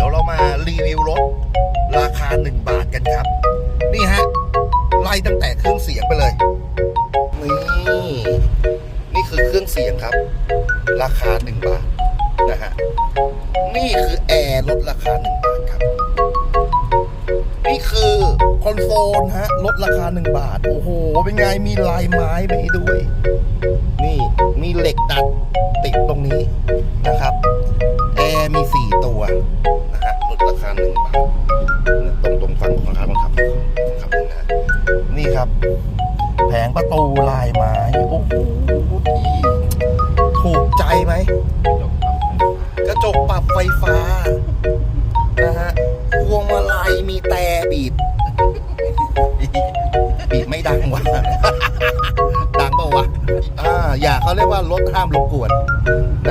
ดี๋ยวเรามารีวิวรถ ราคา 1 บาทกันครับ นี่ฮะ ไล่ตั้งแต่เครื่องเสียงไปเลย นี่ นี่คือเครื่องเสียงครับ ราคา 1 บาทนะฮะ นี่คือแอร์ลดราคา 1 บาทครับ นี่คือคอนโซลฮะลดราคา 1 บาท โอ้โห เป็นไง มีลายไม้ไปด้วย นี่มีเหล็กดัดติดตรงนี้นะครับ แอร์มี 4 ตัว แผงประตูลายไม้โอ้โหถูกใจไหม กระจกปรับไฟฟ้า นะฮะพวงมาลัยมีแต่บีบ บีบไม่ดังวะดังเปล่าวะอ่าอย่าเขาเรียกว่ารถห้ามรบกวน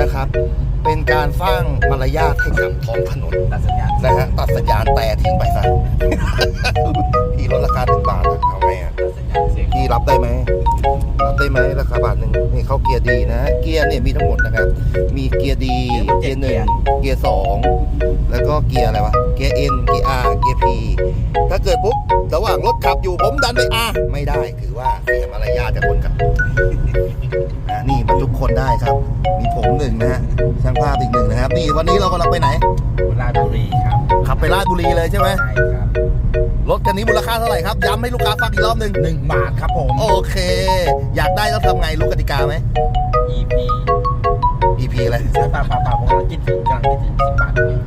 นะครับ เป็นการสร้างมารยาทให้กับท้องถนนตัดสัญญาณนะฮะตัดสัญญาณแต่ทิ้งไปซะพี่ลดราคาหนึ่งบาทอะเอา ได้ไหมรับได้ไหมราคาบาทหนึ่งนี่เขาเกียร์ดีนะ เกียร์เนี่ยมีทั้งหมดนะครับ มีเกียร์ดีเกียร์หนึ่งเกียร์สองแล้วก็เกียร์อะไรวะเกียร์ N เกียร์ R เกียร์ P ถ้าเกิดปุ๊บระหว่างรถขับอยู่ผมดันไป R ไม่ได้ถือว่าเสียมารยาทจากคนขับอะนี่บรรทุกคนได้ครับ มีผมหนึ่งนะฮะช่างภาพอีกหนึ่งนะครับ นี่วันนี้เรากำลังไปไหนราชบุรีครับขับไปราชบุรีเลยใช่ไหมใช่ครับ รถคันนี้มูลค่าเท่าไหร่ครับ ย้ำให้ลูกค้าฟังอีกรอบหนึ่งหนึ่งบาทครับผม โอเค อยากได้ต้องทำไงรู้กติกาไหม EP EP อะไรใช่ป่าป่าป่าผมกำลังคิดถึงกำลังคิดถึงสิบบาทเนี่ย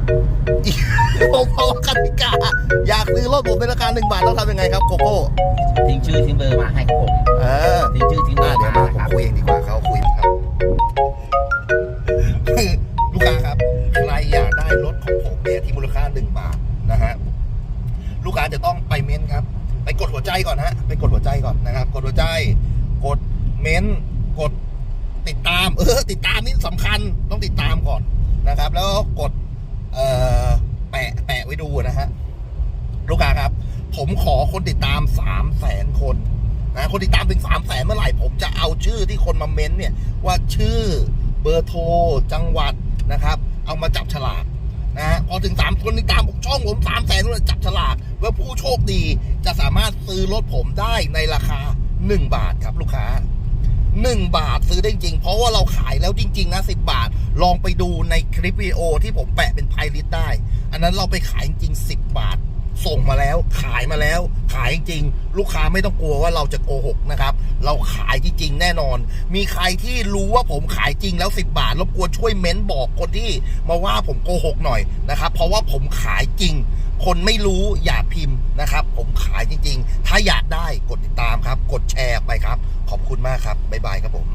ผมบอกว่ากติกา อยากซื้อรถผมในราคาหนึ่งบาทต้องทำยังไงครับโกโก้ ทิ้งชื่อทิ้งเบอร์มาให้ครับผม เออทิ้งชื่อทิ้งเบอ จะต้องไปเม้นครับ ไปกดหัวใจก่อนฮะไปกดหัวใจก่อนนะครับ กดหัวใจ กดเม้นกดติดตาม เออ ติดตามนี่สำคัญต้องติดตามก่อนนะครับ แล้วก็กดเอ่อแปะแปะไว้ดูนะฮะลูกค้าครับ ผมขอคนติดตามสามแสนคนนะคนติดตามถึงสามแสนเมื่อไหร่ผมจะเอาชื่อที่คนมาเม้นเนี่ยว่าชื่อเบอร์โทรจังหวัดนะครับ เอามาจับฉลาก นะฮะพอถึงสามคนติดตามช่องผมสามแสนนจับฉลากว่าผู้โชคดีจะสามารถซื้อรถผมได้ในราคา 1 บาทครับลูกค้า 1 บาทซื้อได้จริง เพราะว่าเราขายแล้วจริง ๆ นะ 10 บาท ลองไปดูในคลิปวิดีโอที่ผมแปะเป็นไพลิสได้ อันนั้นเราไปขายจริง 10 บาท ส่งมาแล้วขายมาแล้ว จริงลูกค้าไม่ต้องกลัวว่าเราจะโกหกนะครับเราขายจริงแน่นอน มีใครที่รู้ว่าผมขายจริงแล้ว 10 บาทรบกวนช่วยเม้นบอกคนที่มาว่าผมโกหกหน่อยนะครับเพราะว่าผมขายจริง คนไม่รู้อย่าพิมพ์นะครับ ผมขายจริง ๆ ถ้าอยากได้กดติดตามครับ กดแชร์ไปครับ ขอบคุณมากครับบ๊ายบายครับผม